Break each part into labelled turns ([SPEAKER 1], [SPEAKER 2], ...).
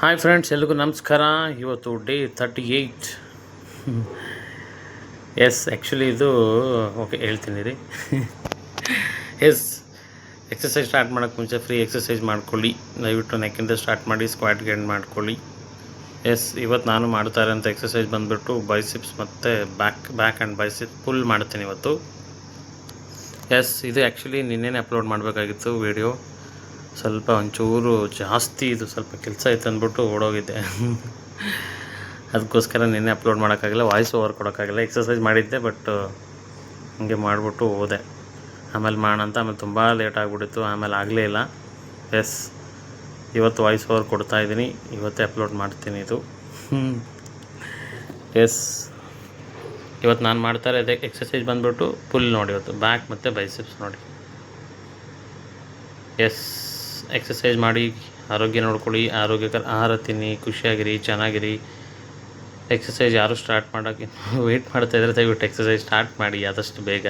[SPEAKER 1] Hi friends ಎಲ್ರಿಗೂ ನಮಸ್ಕಾರ. ಇವತ್ತು day thirty eight yes actually ಇದು ಓಕೆ ಹೇಳ್ತೀನಿ ರೀ. ಎಸ್ ಎಕ್ಸಸೈಸ್ ಸ್ಟಾರ್ಟ್ ಮಾಡೋಕ್ಕೆ ಮುಂಚೆ ಫ್ರೀ ಎಕ್ಸಸೈಸ್ ಮಾಡ್ಕೊಳ್ಳಿ. ದಯವಿಟ್ಟು ನೆಕ್ಕಿಂದ ಸ್ಟಾರ್ಟ್ ಮಾಡಿ ಸ್ಕ್ವಾಟ್ ಗೇನ್ ಮಾಡ್ಕೊಳ್ಳಿ. ಎಸ್ ಇವತ್ತು ನಾನು ಮಾಡ್ತಾರೆ ಅಂತ ಎಕ್ಸಸೈಸ್ ಬಂದುಬಿಟ್ಟು ಬೈಸಿಪ್ಸ್ ಮತ್ತು back back and bicep full ಮಾಡ್ತೀನಿ ಇವತ್ತು. ಎಸ್ ಇದು ಆ್ಯಕ್ಚುಲಿ ನಿನ್ನೆನೇ ಅಪ್ಲೋಡ್ ಮಾಡಬೇಕಾಗಿತ್ತು ವಿಡಿಯೋ ಸ್ವಲ್ಪ ಒಂಚೂರು ಜಾಸ್ತಿ ಇದು ಸ್ವಲ್ಪ ಕೆಲಸ ಇತ್ತು ಅಂದ್ಬಿಟ್ಟು ಓಡೋಗಿದ್ದೆ. ಅದಕ್ಕೋಸ್ಕರ ನಿನ್ನೆ ಅಪ್ಲೋಡ್ ಮಾಡೋಕ್ಕಾಗಿಲ್ಲ, ವಾಯ್ಸ್ ಓವರ್ ಕೊಡೋಕ್ಕಾಗಿಲ್ಲ. ಎಕ್ಸಸೈಸ್ ಮಾಡಿದ್ದೆ, ಬಟ್ ಹಂಗೆ ಮಾಡಿಬಿಟ್ಟು ಹೋದೆ. ಆಮೇಲೆ ಮಾಡೋಣ ಆಮೇಲೆ ತುಂಬ ಲೇಟ್ ಆಗಿಬಿಟ್ಟಿತ್ತು, ಆಮೇಲೆ ಆಗಲೇ ಇಲ್ಲ. ಎಸ್, ಇವತ್ತು ವಾಯ್ಸ್ ಓವರ್ ಕೊಡ್ತಾ ಇದ್ದೀನಿ, ಇವತ್ತೇ ಅಪ್ಲೋಡ್ ಮಾಡ್ತೀನಿ ಇದು. ಎಸ್, ಇವತ್ತು ನಾನು ಮಾಡ್ತಾ ಇರೋದೇ ಎಕ್ಸಸೈಸ್ ಬಂದ್ಬಿಟ್ಟು ಫುಲ್ ನೋಡಿ ಇವತ್ತು, ಬ್ಯಾಕ್ ಮತ್ತು ಬೈಸಿಪ್ಸ್ ನೋಡಿ. ಎಸ್. ಎಕ್ಸಸೈಸ್ ಮಾಡಿ, ಆರೋಗ್ಯ ನೋಡ್ಕೊಳ್ಳಿ, ಆರೋಗ್ಯಕರ ಆಹಾರ ತಿನ್ನಿ, ಖುಷಿಯಾಗಿರಿ, ಚೆನ್ನಾಗಿರಿ. ಎಕ್ಸಸೈಸ್ ಯಾರು ಸ್ಟಾರ್ಟ್ ಮಾಡೋಕ್ಕೆ ವೆಯ್ಟ್ ಮಾಡ್ತಾ ಇದ್ರೆ ದಯವಿಟ್ಟು ಎಕ್ಸಸೈಸ್ ಸ್ಟಾರ್ಟ್ ಮಾಡಿ, ಆದಷ್ಟು ಬೇಗ.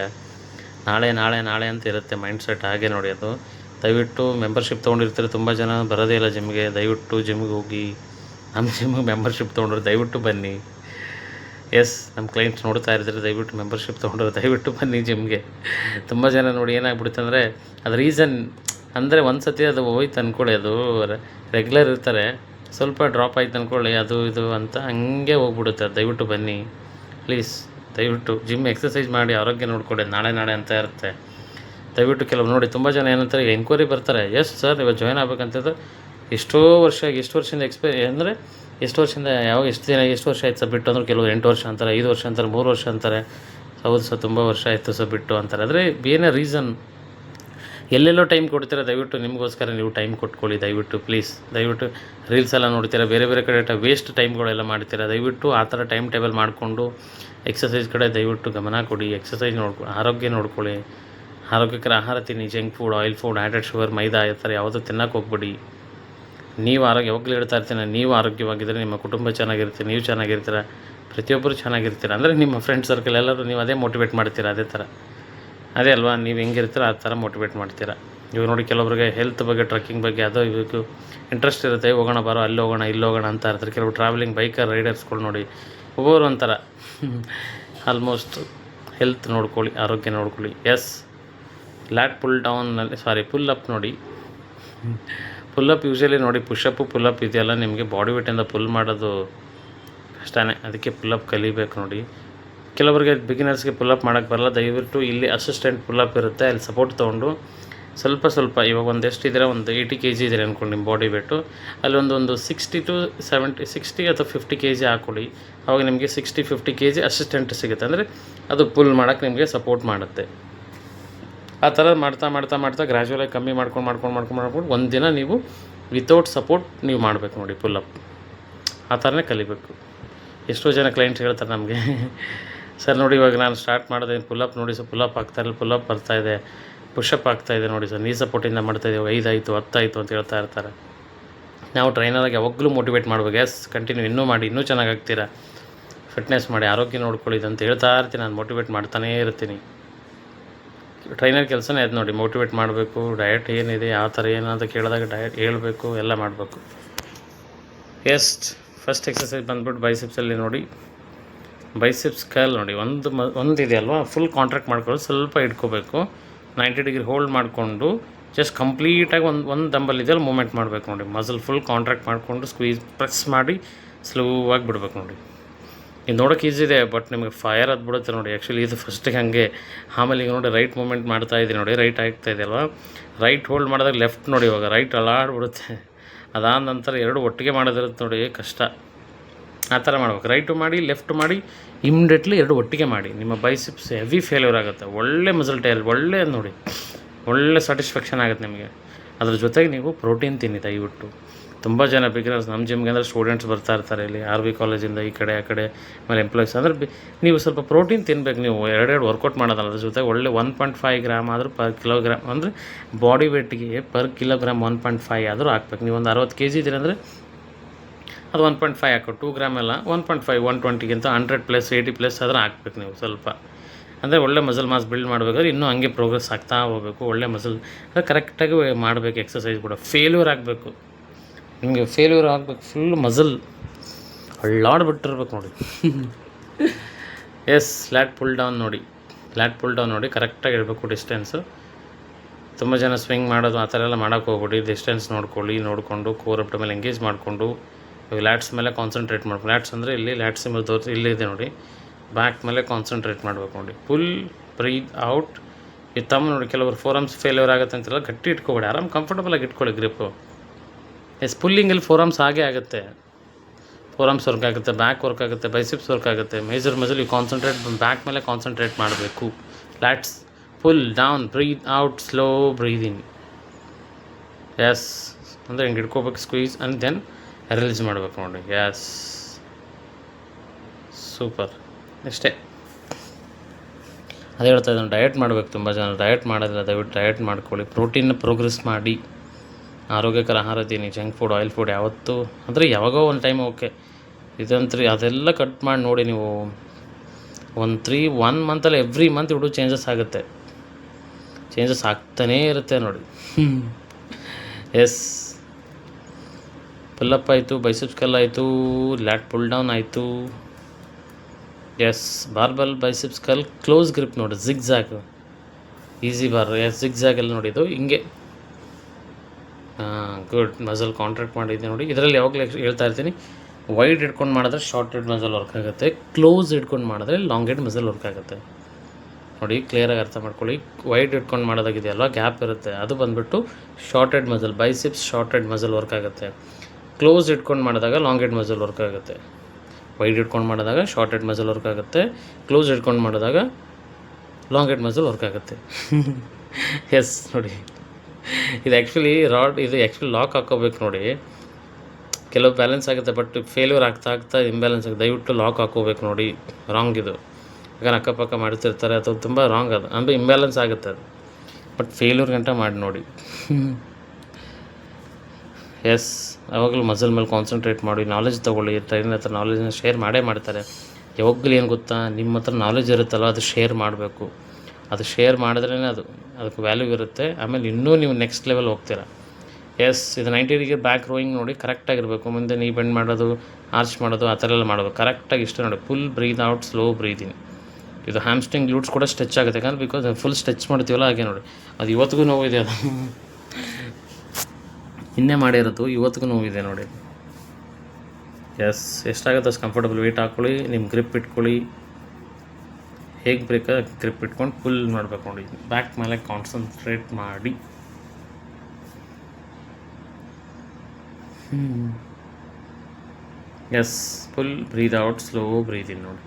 [SPEAKER 1] ನಾಳೆ ನಾಳೆ ನಾಳೆ ಅಂತ ಇರುತ್ತೆ ಮೈಂಡ್ ಸೆಟ್ ಹಾಗೆ ನೋಡಿ ಅದು. ದಯವಿಟ್ಟು ಮೆಂಬರ್ಶಿಪ್ ತೊಗೊಂಡಿರ್ತಾರೆ ತುಂಬ ಜನ, ಬರೋದೇ ಇಲ್ಲ ಜಿಮ್ಗೆ ದಯವಿಟ್ಟು ಜಿಮ್ಗೆ ಹೋಗಿ ನಮ್ಮ ಜಿಮ್ಗೆ ಮೆಂಬರ್ಶಿಪ್ ತೊಗೊಂಡ್ರೆ ದಯವಿಟ್ಟು ಬನ್ನಿ. ಎಸ್ ನಮ್ಮ ಕ್ಲೈಂಟ್ಸ್ ನೋಡ್ತಾ ಇರ್ತಾರೆ, ದಯವಿಟ್ಟು ಮೆಂಬರ್ಶಿಪ್ ತೊಗೊಂಡ್ರೆ ದಯವಿಟ್ಟು ಬನ್ನಿ ಜಿಮ್ಗೆ ತುಂಬ ಜನ ನೋಡಿ ಏನಾಗ್ಬಿಡುತ್ತೆ ಅಂದರೆ, ಅದು ರೀಸನ್ ಅಂದರೆ ಒಂದು ಸತಿ ಅದು ಹೋಯ್ತು ಅಂದ್ಕೊಳ್ಳಿ ಅದು ರೆಗ್ಯುಲರ್ ಇರ್ತಾರೆ. ಸ್ವಲ್ಪ ಡ್ರಾಪ್ ಆಯ್ತು ಅಂದ್ಕೊಳ್ಳಿ ಅದು ಇದು ಅಂತ ಹಂಗೆ ಹೋಗ್ಬಿಡುತ್ತೆ. ದಯವಿಟ್ಟು ಬನ್ನಿ. ಪ್ಲೀಸ್ ದಯವಿಟ್ಟು ಜಿಮ್ ಎಕ್ಸಸೈಸ್ ಮಾಡಿ, ಆರೋಗ್ಯ ನೋಡ್ಕೊಳ್ಳಿ, ನಾಳೆ ನಾಳೆ ಅಂತ ಇರುತ್ತೆ. ದಯವಿಟ್ಟು ಕೆಲವು ನೋಡಿ, ತುಂಬ ಜನ ಏನಂತಾರೆ ಎಂಕ್ವೈರಿ ಬರ್ತಾರೆ ಎಸ್ ಸರ್ ಇವಾಗ ಜಾಯ್ನ್ ಆಗಬೇಕಂತಂದ್ರೆ ಎಷ್ಟೋ ವರ್ಷ, ಎಷ್ಟು ವರ್ಷದಿಂದ ಎಕ್ಸ್ಪೀರಿ ಅಂದರೆ ಎಷ್ಟು ವರ್ಷದಿಂದ ಯಾವ ಎಷ್ಟು ದಿನ, ಎಷ್ಟು ವರ್ಷ ಆಯ್ತು ಸರ್ ಬಿಟ್ಟು ಅಂದ್ರೆ ಕೆಲವರು ಎಂಟು ವರ್ಷ ಅಂತಾರೆ, ಐದು ವರ್ಷ ಅಂತಾರೆ, ಮೂರು ವರ್ಷ ಅಂತಾರೆ. ಹೌದು ಸರ್, ತುಂಬ ವರ್ಷ ಆಯಿತು ಸರ್ ಬಿಟ್ಟು ಅಂತಾರೆ. ಆದರೆ ಏನೇ ರೀಸನ್ ಎಲ್ಲೆಲ್ಲೋ ಟೈಮ್ ಕೊಡ್ತೀರಾ, ದಯವಿಟ್ಟು ನಿಮಗೋಸ್ಕರ ನೀವು ಟೈಮ್ ಕೊಟ್ಕೊಳ್ಳಿ, ದಯವಿಟ್ಟು ಪ್ಲೀಸ್ ದಯವಿಟ್ಟು ರೀಲ್ಸ್ ಎಲ್ಲ ನೋಡ್ತೀರಾ, ಬೇರೆ ಬೇರೆ ಕಡೆ ವೇಸ್ಟ್ ಟೈಮ್ಗಳೆಲ್ಲ ಮಾಡ್ತೀರಾ, ದಯವಿಟ್ಟು ಆ ಥರ ಟೈಮ್ ಟೇಬಲ್ ಮಾಡಿಕೊಂಡು ಎಕ್ಸಸೈಸ್ ಕಡೆ ದಯವಿಟ್ಟು ಗಮನ ಕೊಡಿ ಎಕ್ಸಸೈಸ್ ನೋಡ್ಕೊ, ಆರೋಗ್ಯ ನೋಡ್ಕೊಳ್ಳಿ. ಆರೋಗ್ಯಕರ ಆಹಾರ ತಿನ್ನಿ junk food oil food added sugar maida, ಈ ಥರ ಯಾವುದೂ ತಿನ್ನೋಕೆ ಹೋಗ್ಬೇಡಿ. ನೀವು ಆರೋಗ್ಯ, ಯಾವಾಗಲೂ ಹೇಳ್ತಾ ಇರ್ತೀನಿ, ನೀವು ಆರೋಗ್ಯವಾಗಿದ್ದರೆ ನಿಮ್ಮ ಕುಟುಂಬ ಚೆನ್ನಾಗಿರುತ್ತೆ, ನೀವು ಚೆನ್ನಾಗಿರ್ತೀರ, ಪ್ರತಿಯೊಬ್ಬರು ಚೆನ್ನಾಗಿರ್ತೀರ. ಅಂದರೆ ನಿಮ್ಮ ಫ್ರೆಂಡ್ ಸರ್ಕಲ್ ಎಲ್ಲರೂ ನೀವು ಅದೇ ಮೋಟಿವೇಟ್ ಮಾಡ್ತೀರಾ, ಅದೇ ಥರ. ಅದೇ ಅಲ್ವಾ, ನೀವು ಹೆಂಗಿರ್ತೀರ ಆ ಥರ ಮೋಟಿವೇಟ್ ಮಾಡ್ತೀರಾ. ಇವಾಗ ನೋಡಿ ಕೆಲವರಿಗೆ ಹೆಲ್ತ್ ಬಗ್ಗೆ ಟ್ರಕ್ಕಿಂಗ್ ಬಗ್ಗೆ ಅದು ಇವಕ್ಕೆ ಇಂಟ್ರೆಸ್ಟ್ ಇರುತ್ತೆ. ಹೋಗೋಣ, ಬರೋ, ಅಲ್ಲಿ ಹೋಗೋಣ, ಇಲ್ಲಿ ಹೋಗೋಣ ಅಂತ ಇರ್ತಾರೆ. ಕೆಲವು ಟ್ರಾವೆಲಿಂಗ್ ಬೈಕರ್ ರೈಡರ್ಸ್ಗಳು ನೋಡಿ ಒಬ್ಬರು ಒಂಥರ ಆಲ್ಮೋಸ್ಟ್ ಹೆಲ್ತ್ ನೋಡ್ಕೊಳ್ಳಿ, ಆರೋಗ್ಯ ನೋಡ್ಕೊಳ್ಳಿ. ಎಸ್ ಲ್ಯಾಟ್ ಪುಲ್ ಡೌನ್ನಲ್ಲಿ ಸಾರಿ ಪುಲ್ ಅಪ್ ನೋಡಿ. ಪುಲ್ ಅಪ್ ಯೂಶಲಿ ನೋಡಿ ಪುಷಪ್ಪು ಪುಲ್ ಅಪ್ ಇದೆಯಲ್ಲ, ನಿಮಗೆ ಬಾಡಿ ವೇಟಿಂದ ಪುಲ್ ಮಾಡೋದು ಕಷ್ಟನೇ. ಅದಕ್ಕೆ ಪುಲ್ ಅಪ್ ಕಲಿಬೇಕು ನೋಡಿ. ಕೆಲವರಿಗೆ ಬಿಗಿನರ್ಸ್ಗೆ ಪುಲ್ ಅಪ್ ಮಾಡೋಕ್ಕೆ ಬರಲ್ಲ. ದಯವಿಟ್ಟು ಇಲ್ಲಿ ಅಸಿಸ್ಟೆಂಟ್ ಪುಲ್ ಅಪ್ ಇರುತ್ತೆ. ಅಲ್ಲಿ ಸಪೋರ್ಟ್ ತೊಗೊಂಡು ಸ್ವಲ್ಪ ಸ್ವಲ್ಪ ಇವಾಗ ಒಂದು ಎಷ್ಟು ಇದ್ದೀರಾ ಒಂದು ಏಯ್ಟಿ ಕೆ ಜಿ ಇದ್ದೀರ ಅಂದ್ಕೊಂಡು ನಿಮ್ಮ ಬಾಡಿ ವೇಟು ಅಲ್ಲಿ ಒಂದು ಸಿಕ್ಸ್ಟಿ ಟು ಸೆವೆಂಟಿ ಸಿಕ್ಸ್ಟಿ ಅಥವಾ ಫಿಫ್ಟಿ ಕೆ ಜಿ ಹಾಕ್ಕೊಳ್ಳಿ ಅವಾಗ ನಿಮಗೆ sixty fifty K G assistant ಸಿಗುತ್ತೆ. ಅಂದರೆ ಅದು ಪುಲ್ ಮಾಡೋಕ್ಕೆ ನಿಮಗೆ ಸಪೋರ್ಟ್ ಮಾಡುತ್ತೆ. ಆ ಥರ ಮಾಡ್ತಾ ಮಾಡ್ತಾ ಮಾಡ್ತಾ ಗ್ರ್ಯಾಜುವಲಾಗಿ ಕಮ್ಮಿ ಮಾಡ್ಕೊಂಡು ಮಾಡ್ಕೊಂಡು ಮಾಡ್ಕೊಂಡು ಮಾಡ್ಕೊಂಡು ಒಂದು ದಿನ ನೀವು ವಿತೌಟ್ ಸಪೋರ್ಟ್ ನೀವು ಮಾಡಬೇಕು ನೋಡಿ ಪುಲ್ ಅಪ್ ಆ ಥರನೇ ಕಲಿಬೇಕು. ಎಷ್ಟೋ ಜನ ಕ್ಲೈಂಟ್ಸ್ ಹೇಳ್ತಾರೆ ನಮಗೆ. ಸರ್ ನೋಡಿ, ಇವಾಗ ನಾನು ಸ್ಟಾರ್ಟ್ ಮಾಡಿದೆ ಪುಲ್ ಅಪ್ ನೋಡಿ ಸರ್ ಪುಲ್ ಅಪ್ ಆಗ್ತಾಯಿಲ್ಲ ಪುಲ್ ಅಪ್ ಬರ್ತಾಯಿದೆ ಪುಷಪ್ ಆಗ್ತಾಯಿದೆ ನೋಡಿ ಸರ್ ನೀ ಸಪೋರ್ಟಿಂದ ಮಾಡ್ತಾಯಿದ್ದೀವಿ ಐದಾಯಿತು ಹತ್ತಾಯಿತು ಅಂತ ಹೇಳ್ತಾ ಇರ್ತಾರೆ. ನಾವು ಟ್ರೈನರಾಗಿ ಯಾವಾಗಲೂ ಮೋಟಿವೇಟ್ ಮಾಡ್ಬೇಕು. ಎಸ್ ಕಂಟಿನ್ಯೂ ಇನ್ನೂ ಮಾಡಿ, ಇನ್ನೂ ಚೆನ್ನಾಗಿ ಆಗ್ತೀರಾ? ಫಿಟ್ನೆಸ್ ಮಾಡಿ, ಆರೋಗ್ಯ ನೋಡ್ಕೊಳ್ಳಿ ಅಂತ ಹೇಳ್ತಾ ಇರ್ತೀನಿ. ನಾನು ಮೋಟಿವೇಟ್ ಮಾಡ್ತಾನೇ ಇರ್ತೀನಿ. ಟ್ರೈನರ್ ಕೆಲಸನೇ ಅದು ನೋಡಿ ಮೋಟಿವೇಟ್ ಮಾಡಬೇಕು. ಡಯಟ್ ಏನಿದೆ ಯಾವ ಥರ ಏನು ಅಂತ ಕೇಳಿದಾಗ ಡಯಟ್ ಹೇಳಬೇಕು, ಎಲ್ಲ ಮಾಡಬೇಕು. ಎಸ್ಟ್ ಫಸ್ಟ್ ಎಕ್ಸಸೈಸ್ ಬಂದ್ಬಿಟ್ಟು ಬೈಸೆಪ್ಸಲ್ಲಿ ನೋಡಿ. ಬೈಸಿಪ್ಸ್ ಕಲ್ ನೋಡಿ, ಒಂದು ಮ, ಒಂದು ಇದೆ ಅಲ್ವಾ? ಫುಲ್ ಕಾಂಟ್ರಾಕ್ಟ್ ಮಾಡ್ಕೊಂಡು ಸ್ವಲ್ಪ ಇಟ್ಕೋಬೇಕು. ನೈಂಟಿ ಡಿಗ್ರಿ ಹೋಲ್ಡ್ ಮಾಡಿಕೊಂಡು ಜಸ್ಟ್ ಕಂಪ್ಲೀಟಾಗಿ ಒಂದು ಒಂದು ದಂಬಲ್ ಇದೆಯಲ್ಲ ಮೂಮೆಂಟ್ ಮಾಡಬೇಕು ನೋಡಿ. ಮಸಲ್ ಫುಲ್ ಕಾಂಟ್ರಾಕ್ಟ್ ಮಾಡಿಕೊಂಡು ಸ್ಕ್ವೀಸ್ ಪ್ರೆಸ್ ಮಾಡಿ, ಸ್ಲೋವಾಗಿ ಬಿಡ್ಬೇಕು ನೋಡಿ. ಇದು ನೋಡೋಕೆ ಈಸಿ ಇದೆ ಬಟ್ ನಿಮಗೆ ಫೈರ್ ಅದು ಬಿಡುತ್ತೆ ನೋಡಿ. ಆ್ಯಕ್ಚುಲಿ ಇದು ಫಸ್ಟಿಗೆ ಹಾಗೆ. ಆಮೇಲೆ ಈಗ ನೋಡಿ ರೈಟ್ ಮೂಮೆಂಟ್ ಮಾಡ್ತಾ ಇದ್ದೀನಿ ನೋಡಿ ರೈಟ್ ಆಗ್ತಾ ಇದೆ ಅಲ್ವಾ? ರೈಟ್ ಹೋಲ್ಡ್ ಮಾಡಿದಾಗ ಲೆಫ್ಟ್ ನೋಡಿ ಇವಾಗ ರೈಟ್ ಅಲಾಡ್ಬಿಡುತ್ತೆ ಅದಾದ ನಂತರ ಎರಡು ಒಟ್ಟಿಗೆ ಮಾಡೋದಿರುತ್ತೆ ನೋಡಿ, ಕಷ್ಟ. ಆ ಥರ ಮಾಡ್ಬೇಕು. ರೈಟು ಮಾಡಿ, ಲೆಫ್ಟ್ ಮಾಡಿ ಇಮ್ಡಿಯೇಟ್ಲಿ ಎರಡು ಒಟ್ಟಿಗೆ ಮಾಡಿ. ನಿಮ್ಮ ಬೈಸಿಪ್ಸ್ ಹೆವಿ ಫೇಲ್ಯೂರ್ ಆಗುತ್ತೆ. ಒಳ್ಳೆ ಮಸಲ್ ಟೈರ್ ಒಳ್ಳೆ ನೋಡಿ. ಒಳ್ಳೆ ಸ್ಯಾಟಿಸ್ಫ್ಯಾಕ್ಷನ್ ಆಗುತ್ತೆ ನಿಮಗೆ. ಅದ್ರ ಜೊತೆಗೆ ನೀವು ಪ್ರೋಟೀನ್ ತಿನ್ನಿ ದಯವಿಟ್ಟು. ತುಂಬ ಜನ ಬಿಗಿನರ್ಸ್ ನಮ್ಮ ಜಿಮ್ಗೆ ಅಂದರೆ ಸ್ಟೂಡೆಂಟ್ಸ್ ಬರ್ತಾ ಇರ್ತಾರೆ ಇಲ್ಲಿ. ಆರ್ ಬಿ ಕಾಲೇಜಿಂದ ಈ ಕಡೆ, ಆ ಕಡೆ, ಆಮೇಲೆ ಎಂಪ್ಲಾಯೀಸ್ ಅಂದರೆ ಬಿ, ನೀವು ಸ್ವಲ್ಪ ಪ್ರೋಟೀನ್ ತಿನ್ಬೇಕು ನೀವು. ಎರಡೆರಡು ವರ್ಕೌಟ್ ಮಾಡೋದಲ್ಲ, ಅದ್ರ ಜೊತೆಗೆ ಒಳ್ಳೆ ಒನ್ ಪಾಯಿಂಟ್ ಫೈವ್ ಗ್ರಾಮ್ ಆದರೂ ಪರ್ ಕಿಲೋಗ್ರಾಮ್ ಅಂದರೆ body ವೇಟ್ಗೆ per kilogram one point five ಆದರೂ ಹಾಕ್ಬೇಕು. ನೀವು ಒಂದು ಅರವತ್ತು ಕೆ ಜಿ ಇದ್ದೀರಂದರೆ ಅದು ಒನ್ ಪಾಯಿಂಟ್ ಫೈವ್ ಹಾಕೋ. ಟೂ ಗ್ರಾಮ್ ಎಲ್ಲ ಒನ್ ಪಾಯಿಂಟ್ ಫೈವ್ ಒನ್ ಟ್ವೆಂಟಿಗಿಂತ ಹಂಡ್ರೆಡ್ ಪ್ಲಸ್ ಏಯ್ಟಿ ಪ್ಲಸ್ ಅದನ್ನು ಹಾಕ್ಬೇಕು ನೀವು ಸ್ವಲ್ಪ. ಅಂದರೆ ಒಳ್ಳೆ ಮಸಲ್ ಮಾಸ್ ಬಿಲ್ಡ್ ಮಾಡಬೇಕಾದ್ರೆ ಇನ್ನೂ ಹಂಗೆ ಪ್ರೋಗ್ರೆಸ್ ಆಗ್ತಾ ಹೋಗಬೇಕು. ಒಳ್ಳೆ ಮಸಲ್ ಕರೆಕ್ಟಾಗಿ ಮಾಡಬೇಕು ಎಕ್ಸಸೈಸ್ ಕೂಡ. ಫೇಲ್ಯೂರ್ ಆಗಬೇಕು. ನಿಮಗೆ ಫೇಲ್ಯೂರ್ ಆಗಬೇಕು. ಫುಲ್ ಮಸಲ್ ಹಳ್ಳಾಡ್ಬಿಟ್ಟಿರ್ಬೇಕು ನೋಡಿ. ಎಸ್ ಲ್ಯಾಟ್ ಪುಲ್ ಡೌನ್ ನೋಡಿ. ಲ್ಯಾಟ್ ಪುಲ್ ಡೌನ್ ನೋಡಿ ಕರೆಕ್ಟಾಗಿ ಇರಬೇಕು ಡಿಸ್ಟೆನ್ಸು ತುಂಬ ಜನ ಸ್ವಿಂಗ್ ಮಾಡೋದು ಆ ಥರ ಎಲ್ಲ ಮಾಡೋಕ್ಕೆ ಹೋಗ್ಬಿಡಿ. ಡಿಸ್ಟೆನ್ಸ್ ನೋಡ್ಕೊಳ್ಳಿ, ನೋಡಿಕೊಂಡು ಕೋರ್ ಅಪ್ ಮೇಲೆ ಎಂಗೇಜ್ ಮಾಡಿಕೊಂಡು ಲ್ಯಾಟ್ಸ್ ಮೇಲೆ ಕಾನ್ಸಂಟ್ರೇಟ್ ಮಾಡ್ಬೇಕು. ಲ್ಯಾಟ್ಸ್ ಅಂದರೆ ಇಲ್ಲಿ ಲ್ಯಾಟ್ಸ್ ಮೇಲೆ ತೋರಿಸಿ ಇಲ್ಲಿ ಇದೆ ನೋಡಿ. ಬ್ಯಾಕ್ ಮೇಲೆ ಕಾನ್ಸಂಟ್ರೇಟ್ ಮಾಡಬೇಕು ನೋಡಿ. ಫುಲ್ ಬ್ರೀತ್ ಔಟ್ ಈ ತಮ್ಮ ನೋಡಿ, ಕೆಲವರು ಫೋರಮ್ಸ್ ಫೇಲ್ಯೂರ್ ಆಗುತ್ತೆ ಅಂತೆಲ್ಲ ಗಟ್ಟಿ ಇಟ್ಕೊಬೇಡಿ. ಆರಾಮ್ ಕಂಫರ್ಟಬಲಾಗಿ ಇಟ್ಕೊಳ್ಳಿ ಗ್ರಿಪ್ಪು ಎಸ್ ಪುಲ್ಲಿಂಗಲ್ಲಿ ಫೋರಮ್ಸ್ ಹಾಗೆ ಆಗುತ್ತೆ. ಫೋರಮ್ಸ್ ವರ್ಕ್ ಆಗುತ್ತೆ ಬ್ಯಾಕ್ ವರ್ಕ್ ಆಗುತ್ತೆ ಬೈಸಿಪ್ಸ್ ವರ್ಕ್ ಆಗುತ್ತೆ. Major muscle you concentrate back ಮೇಲೆ ಕಾನ್ಸಂಟ್ರೇಟ್ ಮಾಡಬೇಕು. Lats pull down breathe out slow breathing yes ಅಂದರೆ ಹಿಂಗೆ ಇಟ್ಕೋಬೇಕು ಸ್ಕ್ವೀಸ್ ಆ್ಯಂಡ್ ದೆನ್ ರಿಲೀಸ್ ಮಾಡಬೇಕು ನೋಡಿ. ಗ್ಯಾಸ್ ಸೂಪರ್ ಇಷ್ಟೇ ಅದೇ ಹೇಳ್ತಾ ಇದ್ದಾನೆ ಡಯಟ್ ಮಾಡಬೇಕು ತುಂಬ ಜನ. ಡಯಟ್ ಮಾಡೋದಿಲ್ಲ ದಯವಿಟ್ಟು ಡಯಟ್ ಮಾಡ್ಕೊಳ್ಳಿ. ಪ್ರೋಟೀನ್ ಪ್ರೋಗ್ರೆಸ್ ಮಾಡಿ. ಆರೋಗ್ಯಕರ ಆಹಾರ ತಿನ್ನಿ. ಜಂಕ್ ಫುಡ್ ಆಯಿಲ್ ಫುಡ್ ಯಾವತ್ತೂ. ಅಂದರೆ ಯಾವಾಗೋ ಒಂದು ಟೈಮ್ ಓಕೆ ಇದಂತ್ರಿ ಅದೆಲ್ಲ ಕಟ್ ಮಾಡಿ ನೋಡಿ ನೀವು. ಒಂದು ತ್ರೀ ಒನ್ ಮಂತಲ್ಲಿ ಎವ್ರಿ ಮಂತ್ ಇಡು ಚೇಂಜಸ್ ಆಗುತ್ತೆ. ಚೇಂಜಸ್ ಆಗ್ತಾನೇ ಇರುತ್ತೆ ನೋಡಿ. ಎಸ್ ಪುಲ್ಲಪ್ ಆಯಿತು ಬೈಸೆಪ್ಸ್ ಕಲ್ ಆಯಿತು ಲ್ಯಾಟ್ ಪುಲ್ ಡೌನ್ ಆಯಿತು. Yes barbell biceps curl close grip ನೋಡಿ zig zag easy bar yes zig ಎಲ್ಲ ನೋಡಿದ್ದು ಹಿಂಗೆ. ಹಾಂ ಗುಡ್ ಮಸಲ್ ಕಾಂಟ್ರಾಕ್ಟ್ ಮಾಡಿದ್ದೆ ನೋಡಿ. ಇದರಲ್ಲಿ ಯಾವಾಗಲೂ ಹೇಳ್ತಾ ಇರ್ತೀನಿ ವೈಡ್ ಹಿಡ್ಕೊಂಡು ಮಾಡಿದ್ರೆ ಶಾರ್ಟ್ ಹೆಡ್ ಮಸಲ್ ವರ್ಕ್ ಆಗುತ್ತೆ. ಕ್ಲೋಸ್ ಇಟ್ಕೊಂಡು ಮಾಡಿದ್ರೆ ಲಾಂಗ್ ಹೆಡ್ ಮಸಲ್ ವರ್ಕ್ ಆಗುತ್ತೆ. ನೋಡಿ ಕ್ಲಿಯರಾಗಿ ಅರ್ಥ ಮಾಡ್ಕೊಳ್ಳಿ. ವೈಡ್ ಇಟ್ಕೊಂಡು ಮಾಡೋದಾಗಿದೆಯಲ್ವ? ಗ್ಯಾಪ್ ಇರುತ್ತೆ. ಅದು ಬಂದುಬಿಟ್ಟು short head muscle biceps short head muscle work ಆಗುತ್ತೆ. ಕ್ಲೋಸ್ ಇಟ್ಕೊಂಡು ಮಾಡಿದಾಗ ಲಾಂಗ್ ಹೆಡ್ ಮಸಲ್ ವರ್ಕ್ ಆಗುತ್ತೆ. ವೈಡ್ ಇಟ್ಕೊಂಡು ಮಾಡಿದಾಗ ಶಾರ್ಟ್ ಹೆಡ್ ಮಸಲ್ ವರ್ಕ್ ಆಗುತ್ತೆ. ಕ್ಲೋಸ್ ಇಟ್ಕೊಂಡು ಮಾಡಿದಾಗ ಲಾಂಗ್ ಹೆಡ್ ಮಸಲ್ ವರ್ಕ್ ಆಗುತ್ತೆ. ಎಸ್ ನೋಡಿ. ಇದು ಆ್ಯಕ್ಚುಲಿ ರಾಡ್ ಇದು ಆ್ಯಕ್ಚುಲಿ ಲಾಕ್ ಹಾಕೋಬೇಕು ನೋಡಿ. ಕೆಲವು ಬ್ಯಾಲೆನ್ಸ್ ಆಗುತ್ತೆ ಬಟ್ ಫೇಲ್ಯೂರ್ ಆಗ್ತಾ ಆಗ್ತಾ ಇಂಬ್ಯಾಲೆನ್ಸ್ ಆಗುತ್ತೆ. ದಯವಿಟ್ಟು ಲಾಕ್ ಹಾಕೋಬೇಕು ನೋಡಿ. ರಾಂಗ್ ಇದು. ಯಾಕಂದ್ರೆ ಅಕ್ಕಪಕ್ಕ ಮಾಡ್ತಿರ್ತಾರೆ ಅಥವಾ ತುಂಬ ರಾಂಗ್ ಅದು. ಅಂದರೆ ಇಂಬ್ಯಾಲೆನ್ಸ್ ಆಗುತ್ತೆ ಅದು. ಬಟ್ ಫೇಲ್ಯೂರ್ ಗಂಟ ಮಾಡಿ ನೋಡಿ. ಎಸ್ ಯಾವಾಗಲೂ ಮಸಲ್ ಮೇಲೆ ಕಾನ್ಸಂಟ್ರೇಟ್ ಮಾಡಿ ನಾಲೆಜ್ ತೊಗೊಳ್ಳಿ ಟ್ರೈನರ್ ಹತ್ರ ನಾಲೆಜ್ನ ಶೇರ್ ಮಾಡೇ ಮಾಡ್ತಾರೆ. ಯಾವಾಗಲೂ ಏನು ಗೊತ್ತಾ, ನಿಮ್ಮ ಹತ್ರ ನಾಲೆಜ್ ಇರುತ್ತಲ್ಲ, ಅದು ಶೇರ್ ಮಾಡಬೇಕು. ಅದು ಶೇರ್ ಮಾಡಿದ್ರೇ ಅದು, ಅದಕ್ಕೆ ವ್ಯಾಲ್ಯೂ ಇರುತ್ತೆ. ಆಮೇಲೆ ಇನ್ನೂ ನೀವು ನೆಕ್ಸ್ಟ್ ಲೆವೆಲ್ ಹೋಗ್ತೀರಾ. ಎಸ್ ಇದು ನೈಂಟಿ ಡಿಗ್ರಿ ಬ್ಯಾಕ್ ರೋಯಿಂಗ್ ನೋಡಿ ಕರೆಕ್ಟಾಗಿರಬೇಕು ಮುಂದೆ ನೀ ಬೆಂಡ್ ಮಾಡೋದು ಆರ್ಚ್ ಮಾಡೋದು, ಆ ಥರ ಎಲ್ಲ ಮಾಡೋದು ಕರೆಕ್ಟಾಗಿ ಇಷ್ಟ ನೋಡಿ full breathe out slow breathe in ಇದು ಹ್ಯಾಮ್ಸ್ಟಿಂಗ್ ಲೂಟ್ಸ್ ಕೂಡ ಸ್ಟ್ರೆಚ್ ಆಗುತ್ತೆ. ಯಾಕಂದ್ರೆ ಬಿಕಾಸ್ ಫುಲ್ ಸ್ಟ್ರೆಚ್ ಮಾಡ್ತೀವಲ್ಲ, ಹಾಗೆ ನೋಡಿ. ಅದು ಇವತ್ತಿಗೂ ನೋವಿದೆ ಅದು. ನಿನ್ನೆ ಮಾಡಿರೋದು ಇವತ್ತಿಗೂ ನೋವಿದೆ ನೋಡಿ. ಎಸ್ ಎಷ್ಟಾಗುತ್ತೆ ಅಷ್ಟು ಕಂಫರ್ಟಬಲ್ ವೇಟ್ ಹಾಕ್ಕೊಳ್ಳಿ ನಿಮ್ಮ ಗ್ರಿಪ್ ಇಟ್ಕೊಳ್ಳಿ. ಹೇಗೆ ಬೇಕೋ ಗ್ರಿಪ್ ಇಟ್ಕೊಂಡು ಫುಲ್ ಮಾಡಬೇಕು ನೋಡಿ. ಬ್ಯಾಕ್ ಮೇಲೆ ಕಾನ್ಸಂಟ್ರೇಟ್ ಮಾಡಿ. Yes full breathe out slow breathe ನೋಡಿ.